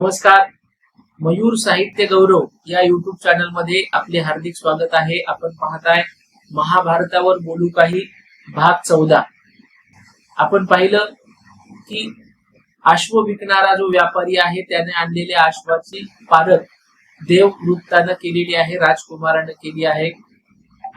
नमस्कार. मयूर साहित्य गौरव या युट्यूब चॅनलमध्ये आपले हार्दिक स्वागत आहे. आपण पाहताय महाभारतावर बोलू काही भाग चौदा. आपण पाहिलं की अश्व विकणारा जो व्यापारी आहे त्याने आणलेल्या अश्वाची पारख देव वृत्तानं केलेली आहे राजकुमारानं केली आहे.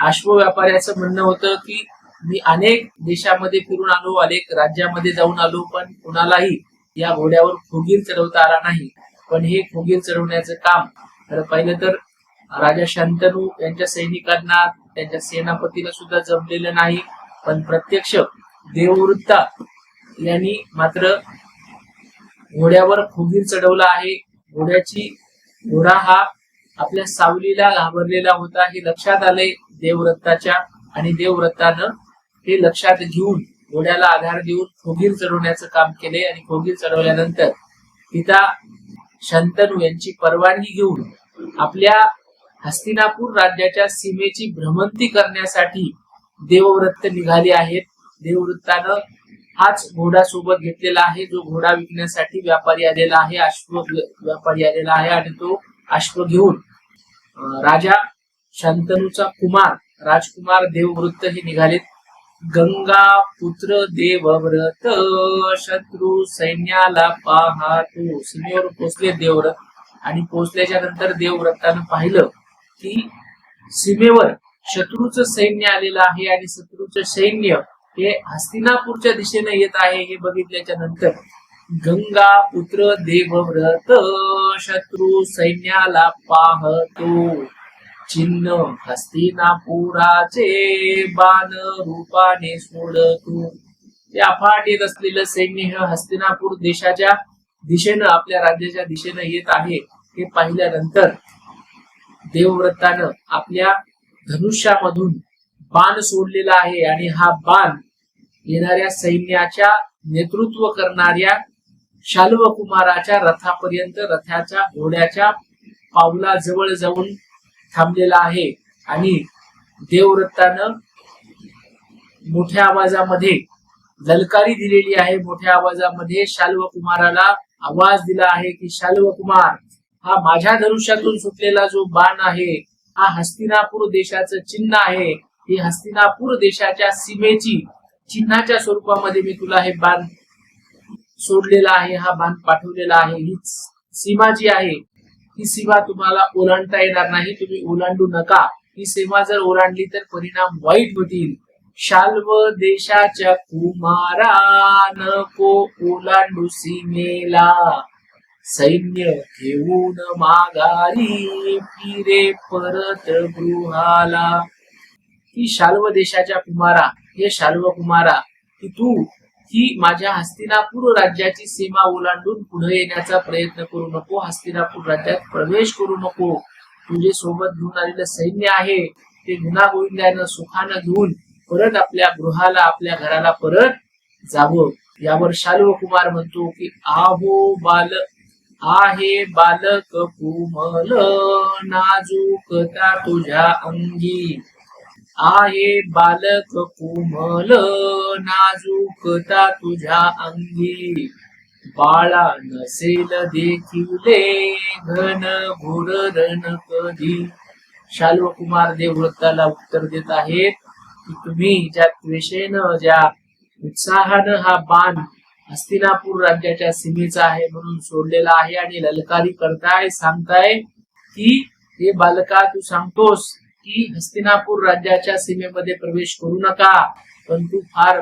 अश्व व्यापाऱ्याचं म्हणणं होतं की मी अनेक देशामध्ये फिरून आलो अनेक राज्यामध्ये जाऊन आलो पण कुणालाही या घोड्यावर फुगीर चढवता आला नाही. पण हे फुगीर चढवण्याचं काम तर पहिलं तर राजा शांतनू यांच्या सैनिकांना त्यांच्या सेनापतीला सुद्धा जमलेलं नाही. पण प्रत्यक्ष देववृत्ता यांनी मात्र घोड्यावर फुगीर चढवला आहे. घोड्याची घोडा हा आपल्या सावलीला घाबरलेला होता हे लक्षात आले देवव्रताच्या आणि देवव्रतानं हे लक्षात घेऊन घोड्याला आधार देऊन खोगीर चढवण्याचं काम केले आणि खोगीर चढवल्यानंतर पिता शंतनू यांची परवानगी घेऊन आपल्या हस्तिनापूर राज्याच्या सीमेची भ्रमंती करण्यासाठी देवव्रत निघाले आहेत. देववृत्तानं हाच घोडा सोबत घेतलेला आहे. जो घोडा विकण्यासाठी व्यापारी आलेला आहे अश्व व्यापारी आलेला आहे आणि तो अश्व घेऊन राजा शंतनूचा कुमार राजकुमार देववृत्त हे निघालेत. गंगा पुत्र देवव्रत शत्रू सैन्याला पाहतो सीमेवर पोचले देवव्रत. आणि पोचल्याच्या नंतर देवव्रतानं पाहिलं की सीमेवर शत्रूचं सैन्य आलेलं आहे आणि शत्रूचं सैन्य हे हस्तिनापूरच्या दिशेने येत आहे हे बघितल्याच्या नंतर गंगा पुत्र देवव्रत शत्रू सैन्याला पाहतो चिन्ह हस्तिनापुराचे बाण रूपाने सोडतो. ते अफाट असलेलं सैन्य हे हस्तिनापूर देशाच्या दिशेनं आपल्या राज्याच्या दिशेनं येत आहे हे पाहिल्यानंतर देवव्रतानं आपल्या धनुष्यामधून बाण सोडलेला आहे आणि हा बाण येणाऱ्या सैन्याच्या नेतृत्व करणाऱ्या शाल्व कुमाराच्या रथापर्यंत रथाच्या घोड्याच्या पावलाजवळ जाऊन थांबलेला आहे. आणि देवव्रतानं मोठ्या आवाजामध्ये ललकारी दिलेली आहे. मोठ्या आवाजामध्ये शाल्व कुमाराला आवाज दिला आहे की शाल्व कुमार हा माझ्या धनुष्यातून सुटलेला जो बाण आहे हा हस्तिनापूर देशाचं चिन्ह आहे. ही हस्तिनापूर देशाच्या सीमेची चिन्हाच्या स्वरूपामध्ये मी तुला हे बाण सोडलेला आहे हा बाण पाठवलेला आहे. ही सीमा जी आहे ही सीमा तुम्हाला ओलांडता येणार नाही. तुम्ही ओलांडू नका. ही सीमा जर ओलांडली तर परिणाम वाईट होतील. शाल्व देशाच्या कुमारा नको ओलांडू सीमेला. सैन्य घेऊन माघारी फिरे परत गृहाला. ही शाल्व देशाच्या कुमारा हे शाल्व कुमारा की तू ही माझ्या हस्तिनापूर राज्याची सीमा ओलांडून पुढे येण्याचा प्रयत्न करू नको हस्तिनापूर राज्यात प्रवेश करू नको. तुझे सोबत घेऊन आलेलं सैन्य आहे ते गुन्हा गोविंदानं सुखानं घेऊन परत आपल्या गृहाला आपल्या घराला परत जावं. यावर शाल्व कुमार म्हणतो की आहो बाल आहे बालक कुमल नाजूकता तुझ्या अंगी. आहे बालक कोमल नाजूकता तुझ्या अंगी. बाळा नसेल देखिले घन घोर कधी. शाल्व कुमार देवव्रताला उत्तर देत आहेत की तुम्ही ज्या त्वेषेनं ज्या उत्साहानं हा बाण हस्तिनापूर राज्याच्या सीमेचा आहे म्हणून सोडलेला आहे आणि ललकारी करताय सांगताय की हे बालका तू सांगतोस की हस्तिनापूर राज्याच्या सीमेमध्ये प्रवेश करू नका. पण तू फार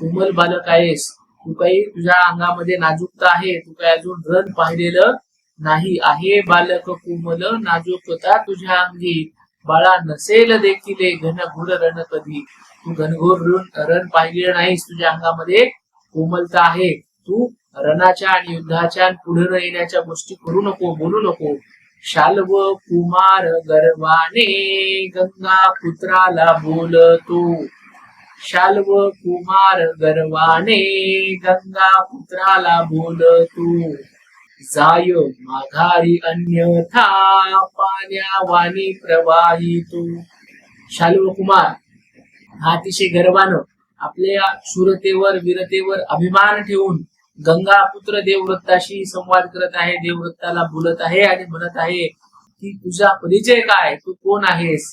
कोमल बालक आहेस. तू काही तुझ्या अंगामध्ये नाजूकता आहे. तू काही अजून रण पाहिलेलं नाही आहे बालक कोमल. नाजूकता तुझ्या अंगी. बाळा नसेल देखील घनघोर रण कधी. तू घनघोर रण पाहिलेलं नाहीस तुझ्या अंगामध्ये. कोमलता आहे. तू रणाच्या आणि युद्धाच्या पुढे येण्याच्या गोष्टी करू नको बोलू नको. शाल्व कुमार गर्वाने गंगा पुत्राला बोलतो. शाल्व कुमार गर्वाने गंगा पुत्राला बोलतो. जाय माघारी अन्यथा पाण्यावानी प्रवाहितो. शाल्व कुमार हा अतिशय गर्वानं आपल्या शूरतेवर वीरतेवर अभिमान ठेवून गंगा पुत्र देवव्रताशी संवाद करत आहे देवव्रताला बोलत आहे आणि म्हणत आहे की तुझा परिचय काय? तू कोण आहेस?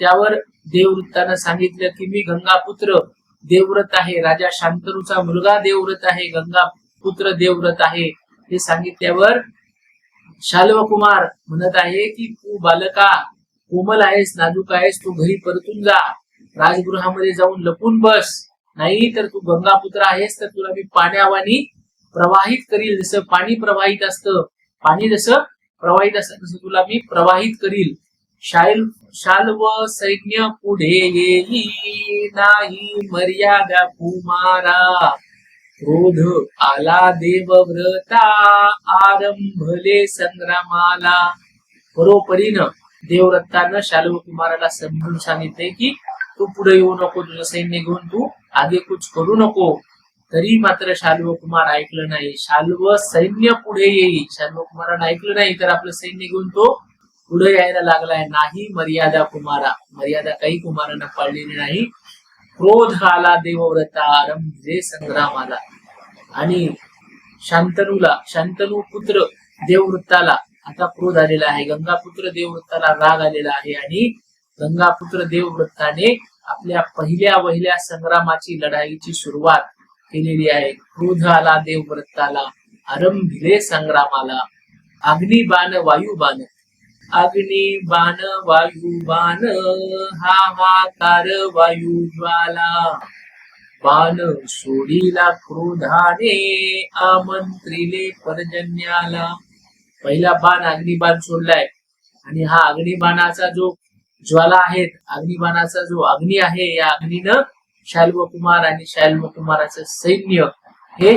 त्यावर देववृत्तानं सांगितलं की मी गंगापुत्र देवव्रत आहे. राजा शांतनूचा मुलगा देवव्रत आहे. गंगा पुत्र देवव्रत आहे. हे सांगितल्यावर शाल्वकुमार म्हणत आहे की तू बालका कोमल आहेस नाजूक आहेस. तू घरी परतून जा. राजगृहामध्ये जाऊन लपून बस. नाही तर तू गंगापुत्र आहेस तर तुला मी पाण्यावानी प्रवाहित करील जसं पाणी प्रवाहित असतं पाणी जसं प्रवाहित असतं तसं तुला मी प्रवाहित करील. शाल शाल्व सैन्य पुढे येई नाही मर्यादा कुमारा. क्रोध आला देवव्रता आरंभले संग्रामाला. बरोबरीनं देवव्रतानं शाल्व कुमाराला समजून सांगितले की तू पुढे येऊ नको तुझं सैन्य घेऊन तू आगे कुछ करू नको. तरी मात्र शाल्व कुमार ऐकलं नाही. शाल्व सैन्य पुढे येईल. शाल्व कुमारानं ऐकलं नाही तर आपलं सैन्य घेऊन तो पुढे यायला लागलाय. नाही मर्यादा कुमारा. मर्यादा काही कुमारांना पाळलेली नाही. क्रोध आला देवव्रता आरंभले संग्रामाला आणि शांतनूला शांतनू पुत्र देववृत्ताला आता क्रोध आलेला आहे. गंगापुत्र देववृत्ताला राग आलेला आहे. आणि गंगापुत्र देववृत्ताने आपल्या पहिल्या वहिल्या संग्रामाची लढाईची सुरुवात केलेली आहे. क्रोध आला देवव्रताला आरंभिले संग्रामाला. अग्निबाण वायुबाण. अग्नि बाण वायू बाण हाहाकार वायू ज्वाला बाण सोडीला क्रोधाने आमंत्रिले पर्जन्याला. पहिला बाण अग्निबाण सोडलाय. आणि हा अग्निबाणाचा जो ज्वाला आहेत अग्निबाणाचा जो अग्नी आहे या अग्नीनं शाल्व कुमार आणि शाल्व कुमाराचं सैन्य हे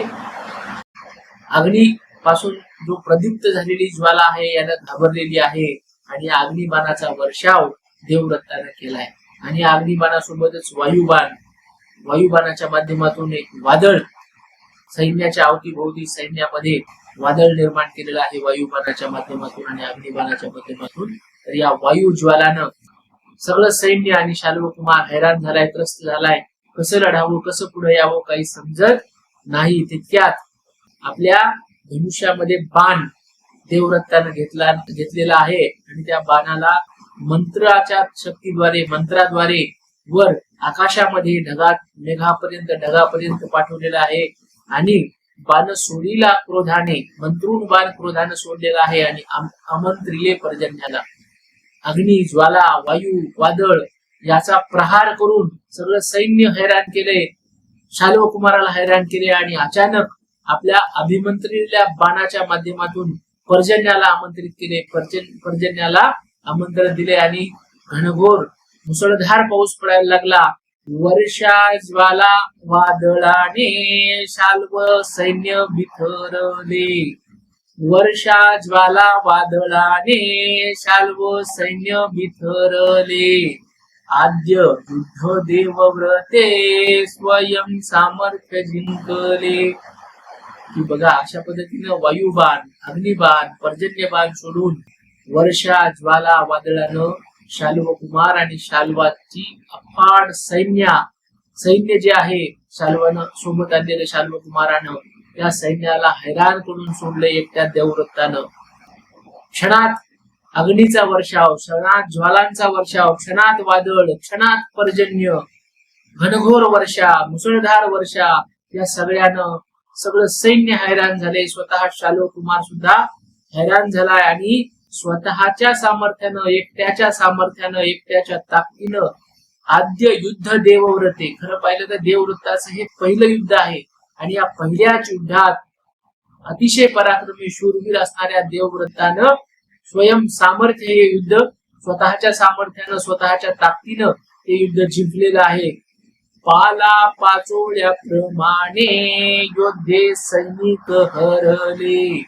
अग्नीपासून जो प्रदीप्त झालेली ज्वाला आहे यानं घाबरलेली आहे आणि या अग्निबाणाचा वर्षाव देवव्रतानं केलाय. आणि अग्निबाणासोबतच वायुबाण वायुबाणाच्या माध्यमातून एक वादळ सैन्याच्या अवतीभोवती सैन्यामध्ये वादळ निर्माण केलेलं आहे वायुबाणाच्या माध्यमातून आणि अग्निबाणाच्या माध्यमातून. तर या वायू ज्वालानं सगळं सैन्य आणि शाल्व कुमार हैराण झालाय त्रस्त झालाय. कसं लढावं कसं पुढे यावं काही समजत नाही. तितक्यात आपल्या धनुष्यामध्ये बाण देवरत्तानं घेतला घेतलेला आहे. आणि त्या बाणाला मंत्राच्या शक्तीद्वारे मंत्राद्वारे वर आकाशामध्ये ढगात मेघापर्यंत ढगापर्यंत पाठवलेला आहे. आणि बाण सोडीला क्रोधाने मंत्रून बाण क्रोधानं सोडलेला आहे. आणि आम- आमंत्रिले पर्जन्याला. अग्नी ज्वाला वायू वादळ याचा प्रहार करून सगळं सैन्य हैराण केले शालो कुमाराला हैराण केले आणि अचानक आपल्या अभिमंत्रिलेल्या बाणाच्या माध्यमातून पर्जन्याला आमंत्रित केले पर्जन पर्जन्याला आमंत्रण दिले आणि घनघोर मुसळधार पाऊस पडायला लागला. वर्षा ज्वाला वादळाने शाल्व सैन्य बिथरले वर्षा ज्वाला वादळाने शाल्व सैन्य बिथरले आद्य युद्ध देवव्रते स्वयं सामर्थ्य जिंकले. की बघा अशा पद्धतीनं वायुबाण अग्निबाण पर्जन्यबाण सोडून वर्षा ज्वाला वादळानं शाल्व कुमार आणि शालवाची अफाट सैन्य सैन्य जे आहे शालवानं सोबत आणलेलं शाल्व कुमारानं या सैन्याला हैराण करून सोडले एकट्या देवव्रतानं. क्षणात अग्नीचा वर्षाव क्षणात ज्वालांचा वर्षाव क्षणात वादळ क्षणात पर्जन्य घनघोर वर्षा मुसळधार वर्षा या सगळ्यानं सगळं सैन्य हैराण झाले. स्वतः शालो कुमार सुद्धा हैराण झालाय आणि स्वतःच्या सामर्थ्यानं एकट्याच्या सामर्थ्यानं एकट्याच्या ताकदीनं आद्य युद्ध देवव्रते. खरं पाहिलं तर देवव्रताचं हे पहिलं युद्ध आहे. आणि या पहिल्याच युद्धात अतिशय पराक्रमी शूरवीर असणाऱ्या देवव्रतानं स्वयं सामर्थ्य हे युद्ध स्वतःच्या सामर्थ्यानं स्वतःच्या ताकदीनं हे युद्ध जिंकलेलं आहे. पाला पाचोळ्याप्रमाणे योद्धे सैनिक हरले.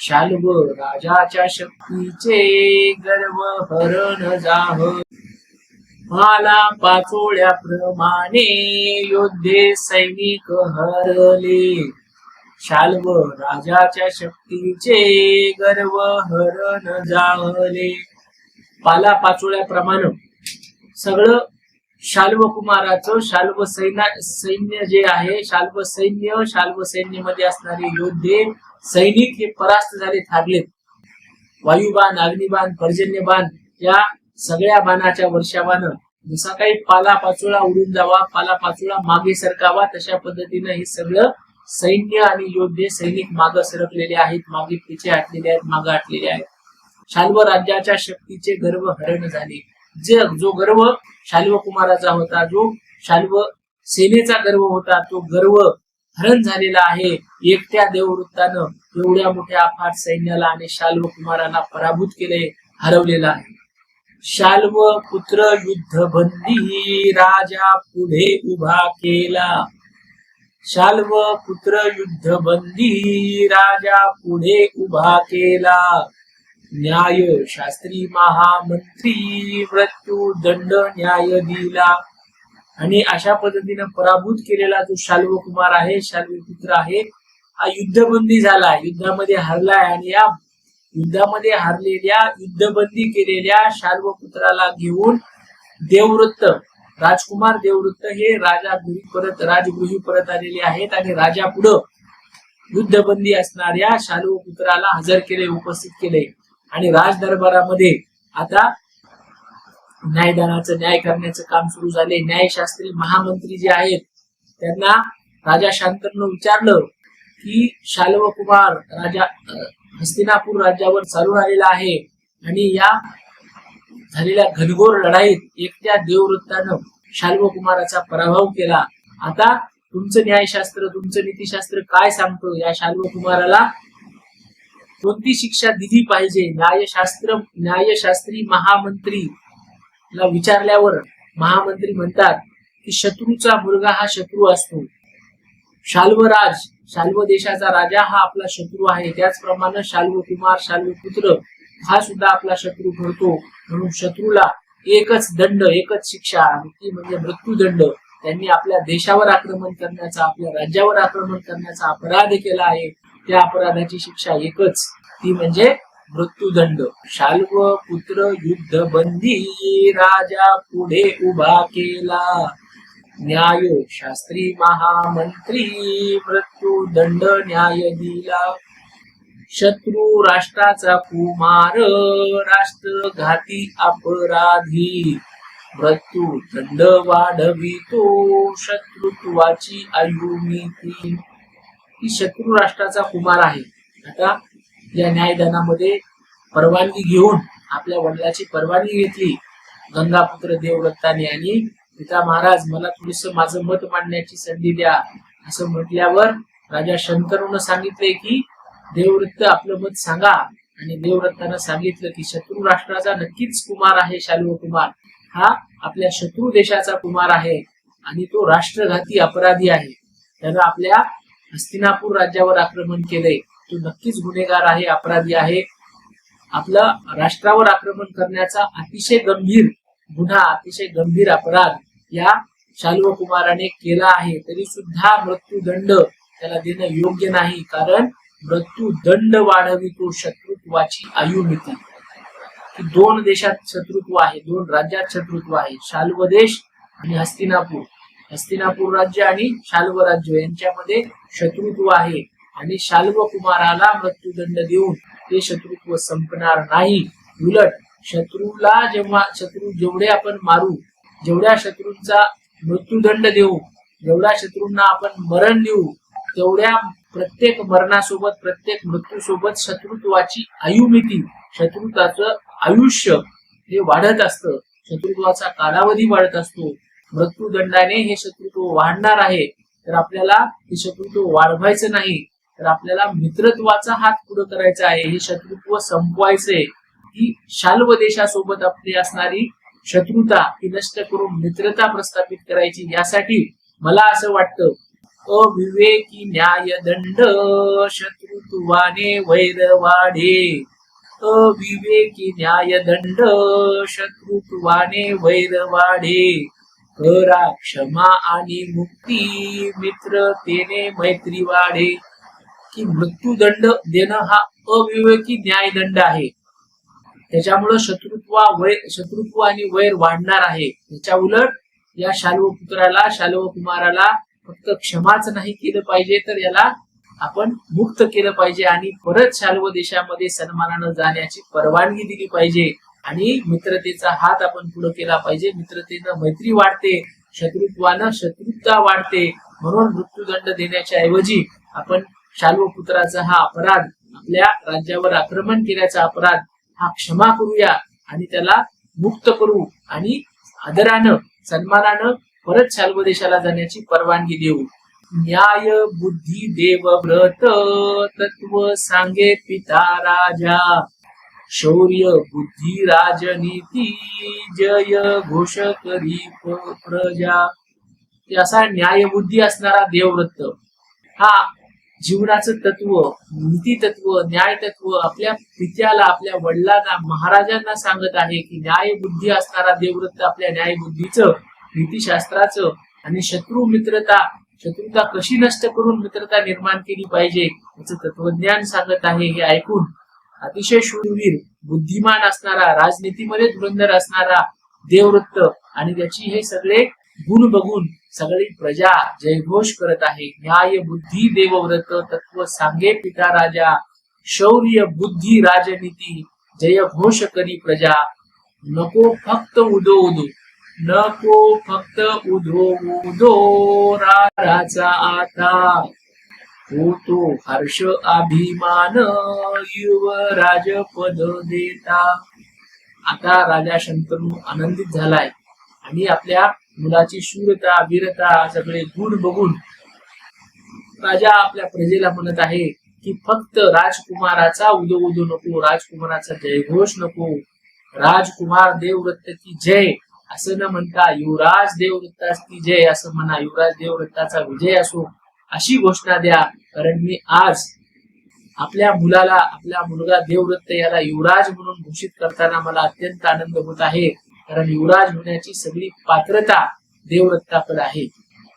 शाल्व राजाच्या शक्तीचे गर्व हरण जाह. माला पाचोळ्याप्रमाणे योद्धे सैनिक हरले. शाल्व राजाच्या शक्तीचे गर्व हरण जाहले पाला पाचोळ्याप्रमाणे सगळं शाल्व कुमाराचं शाल्व सैना सैन्य जे आहे शाल्व सैन्य शाल्व सैन्यमध्ये असणारे योद्धे सैनिक हे परास्त झाले थारलेत. वायुबाण अग्निबाण पर्जन्यबाण या सगळ्या बाणाच्या वर्षावानं जसा काही पाला पाचोळा उडून जावा पाला पाचोळा मागे सरकावा तशा पद्धतीनं हे सगळं सैन्य आणि योद्धे सैनिक मागे सरकलेले आहेत मागे पिछे आटलेले आहेत मागे आटलेले आहेत. शाल्व राज्याच्या शक्तीचे गर्व हरण झाले. जे जो गर्व शाल्व कुमाराचा होता जो शाल्व सेनेचा गर्व होता तो गर्व हरण झालेला आहे. एकट्या देववृत्तानं एवढ्या मोठ्या अफाट सैन्याला आणि शाल्व कुमाराला पराभूत केले हरवलेला आहे. शाल्व पुत्र युद्ध बंदी राजा पुढे उभा केला. शाल्व पुत्र युद्ध बंदी राजा पुढे उभा केला. न्याय शास्त्री महामंत्री मृत्यू दंड न्याय दिला. आणि अशा पद्धतीनं पराभूत केलेला जो शाल्व कुमार आहे शाल्व पुत्र आहे हा युद्धबंदी झाला. युद्धामध्ये हरलाय आणि या युद्धामध्ये हारलेल्या युद्धबंदी केलेल्या शाल्व पुत्राला घेऊन देववृत्त राजकुमार देववृत्त हे राजा गृही परत राजगृही परत आलेले आहेत आणि राजा पुढं युद्धबंदी असणाऱ्या शाल्व पुत्राला हजर केले उपस्थित केले. आणि राज दरबारामध्ये आता न्यायदानाचं न्याय करण्याचं काम सुरू झाले. न्यायशास्त्री महामंत्री जे आहेत त्यांना राजा शांतनं विचारलं की शाल्व कुमार राजा हस्तिनापूर राज्यावर चालून आलेला आहे आणि या झालेल्या घनघोर लढाईत एकट्या देववृत्तानं शाल्व कुमाराचा पराभव केला. आता तुमचं न्यायशास्त्र तुमचं नीतीशास्त्र काय सांगतो? या शाल्व कुमाराला कोणती शिक्षा दिली पाहिजे? न्यायशास्त्र न्यायशास्त्री महामंत्री ला विचारल्यावर महामंत्री म्हणतात की शत्रूचा मुलगा हा शत्रू असतो. शाल्वराज शाल्व देशाचा राजा हा आपला शत्रू आहे. त्याचप्रमाणे शाल्व कुमार शाल्व पुत्र हा सुद्धा आपला शत्रू ठरतो म्हणून शत्रूला एकच दंड एकच शिक्षा आणि ती म्हणजे मृत्यूदंड. त्यांनी आपल्या देशावर आक्रमण करण्याचा आपल्या राज्यावर आक्रमण करण्याचा अपराध केला आहे. त्या अपराधाची शिक्षा एकच ती म्हणजे मृत्यूदंड. शाल्व पुत्र युद्ध बंदी राजा पुढे उभा केला. न्याय शास्त्री महामंत्री मृत्यूदंड न्याय दिला. शत्रू राष्ट्राचा कुमार राष्ट्रघाती अपराधी. मृत्यू दंड वाढवितो शत्रुत्वाची आयुमिती ही शत्रू राष्ट्राचा कुमार आहे. आता या न्यायदानामध्ये परवानगी घेऊन आपल्या वडिलाची परवानगी घेतली. गंगापुत्र देवदत्ताने आणि पिता महाराज मला थोडस माझं मत मांडण्याची संधी द्या. असं म्हटल्यावर राजा शंतनून सांगितले की देववृत्त आपलं मत सांगा. आणि देवव्रतानं सांगितलं की शत्रू राष्ट्राचा नक्कीच कुमार आहे शालू कुमार. हा आपल्या शत्रू देशाचा कुमार आहे आणि तो राष्ट्रघाती अपराधी आहे. त्यानं आपल्या हस्तिनापूर राज्यावर आक्रमण केलंय. तो नक्कीच गुन्हेगार आहे अपराधी आहे. आपला राष्ट्रावर आक्रमण करण्याचा अतिशय गंभीर गुन्हा अतिशय गंभीर अपराध या शालू कुमाराने केला आहे. तरी सुद्धा मृत्यूदंड त्याला देणं योग्य नाही. कारण मृत्यू दंड वाढवितो शत्रुत्वाची आयुमिती की दोन देशात शत्रुत्व आहे दोन राज्यात शत्रुत्व आहे शाल्व देश आणि हस्तिनापूर. हस्तिनापूर राज्य आणि शाल्व राज्य यांच्यामध्ये शत्रुत्व आहे आणि शाल्व कुमाराला मृत्यूदंड देऊन ते शत्रुत्व संपणार नाही. उलट शत्रूला जेव्हा शत्रू जेवढे आपण मारू जेवढ्या शत्रूंचा मृत्यूदंड देऊ जेवढ्या शत्रूंना आपण मरण देऊ तेवढ्या प्रत्येक मरणासोबत प्रत्येक मृत्यूसोबत शत्रुत्वाची आयुमिती शत्रुत्वाचं आयुष्य हे वाढत असतं. शत्रुत्वाचा कालावधी वाढत असतो. मृत्यूदंडाने हे शत्रुत्व वाढणार आहे. तर आपल्याला हे शत्रुत्व वाढवायचं नाही. तर आपल्याला मित्रत्वाचा हात पुढे करायचा आहे. हे शत्रुत्व संपवायचंय ही शाल्व देशासोबत आपली असणारी शत्रुता ही नष्ट करून मित्रता प्रस्थापित करायची यासाठी मला असं वाटतं. अविवेकी न्यायदंड शत्रुत्वाने वैर वाढे अविवेकी न्यायदंड शत्रुत्वाने वैर वाढे करा क्षमा आणि मुक्ती मित्रतेने मैत्री वाढे की मृत्यूदंड देणं हा अविवेकी न्यायदंड आहे. त्याच्यामुळं शत्रुत्व वैर शत्रुत्व आणि वैर वाढणार आहे. त्याच्या उलट या शाल्व पुत्राला शाल्व कुमाराला फक्त क्षमाच नाही केलं पाहिजे तर याला आपण मुक्त केलं पाहिजे आणि परत शाल्व देशामध्ये सन्मानानं जाण्याची परवानगी दिली पाहिजे. आणि मित्रतेचा हात आपण पुढे केला पाहिजे. मित्रतेनं मैत्री वाढते शत्रुत्वानं शत्रुता वाढते. म्हणून मृत्यूदंड देण्याच्या ऐवजी आपण शाल्व पुत्राचा हा अपराध आपल्या राज्यावर आक्रमण केल्याचा अपराध हा क्षमा करूया आणि त्याला मुक्त करू आणि आदरानं सन्मानानं परत शाल्व देशाला जाण्याची परवानगी देऊ. न्याय बुद्धी देव व्रत तत्व सांगे पिता राजा. शौर्य बुद्धी राजनीती जय घोष करी प्रजा. ते असा न्यायबुद्धी असणारा देवव्रत. हा जीवनाचं तत्व नीती तत्व न्याय तत्व आपल्या पित्याला आपल्या वडिलांना महाराजांना सांगत आहे की न्यायबुद्धी असणारा देवव्रत आपल्या न्यायबुद्धीचं नीतीशास्त्राचं आणि शत्रू मित्रता शत्रुता कशी नष्ट करून मित्रता निर्माण केली पाहिजे याचं तत्वज्ञान सांगत आहे हे ऐकून अतिशय शूरवीर बुद्धिमान असणारा राजनीतीमध्ये धुरंधर असणारा देववृत्त आणि त्याची हे सगळे गुण बघून सगळी प्रजा जयघोष करत आहे. न्याय बुद्धी देवव्रत तत्व सांगे पिता राजा शौर्य बुद्धी राजनीती जय घोष करी प्रजा. नको फक्त उदो उदो. नको फक्त उधो उधो राजा आता. होतो हर्ष अभिमान युवराज पद देता. आता राजा शंतनू आनंदित झालाय. आणि आपल्या मुलाची शूरता वीरता सगळे गुण बघून राजा आपल्या प्रजेला म्हणत आहे की फक्त राजकुमाराचा उदो उदो नको राजकुमाराचा जयघोष नको. राजकुमार देवव्रत की जय. असं न म्हणता युवराज देवव्रतास जय असं म्हणा युवराज देवव्रताचा विजय असो अशी घोषणा द्या. कारण मी आज आपल्या मुलाला आपला मुलगा देवव्रत याला युवराज म्हणून घोषित करताना मला अत्यंत आनंद होत आहे. कारण युवराज होण्याची सगळी पात्रता देवव्रताकडे आहे.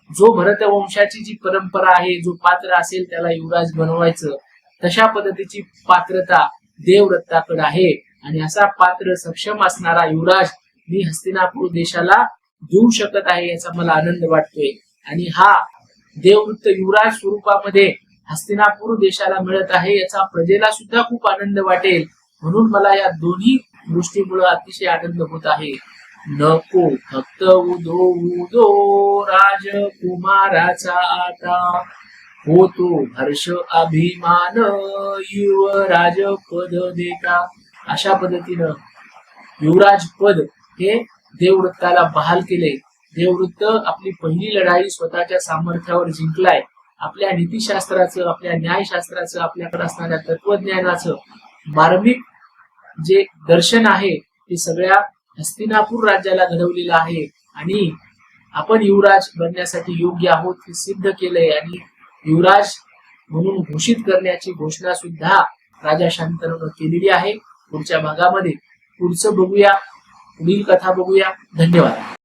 जो भरतवंशाची जी परंपरा आहे जो पात्र असेल त्याला युवराज बनवायचं तशा पद्धतीची पात्रता देवव्रताकडे आहे. आणि असा पात्र सक्षम असणारा युवराज मी हस्तिनापूर देशाला देऊ शकत आहे याचा मला आनंद वाटतोय. आणि हा देववृत्त युवराज स्वरूपामध्ये हस्तिनापूर देशाला मिळत आहे याचा प्रजेला सुद्धा खूप आनंद वाटेल. म्हणून मला या दोन्ही गोष्टीमुळे अतिशय आनंद होत आहे. नको फक्त उदो उदो राजकुमाराचा आता. होतो हर्ष अभिमान युवराज पद देता. अशा पद्धतीनं युवराज पद हे देववृत्ताला बहाल केले. देववृत्त आपली पहिली लढाई स्वतःच्या सामर्थ्यावर जिंकलाय. आपल्या नीतीशास्त्राचं आपल्या न्यायशास्त्राचं आपल्याकडे असणाऱ्या तत्वज्ञानाचं मार्मिक जे दर्शन आहे ते सगळ्या हस्तिनापूर राज्याला घडवलेलं आहे. आणि आपण युवराज बनण्यासाठी योग्य आहोत हे सिद्ध केलंय. आणि युवराज म्हणून घोषित करण्याची घोषणा सुद्धा राजा शांतनून केलेली आहे. पुढच्या भागामध्ये पुढचं बघूया. पुढील कथा बघूया. धन्यवाद.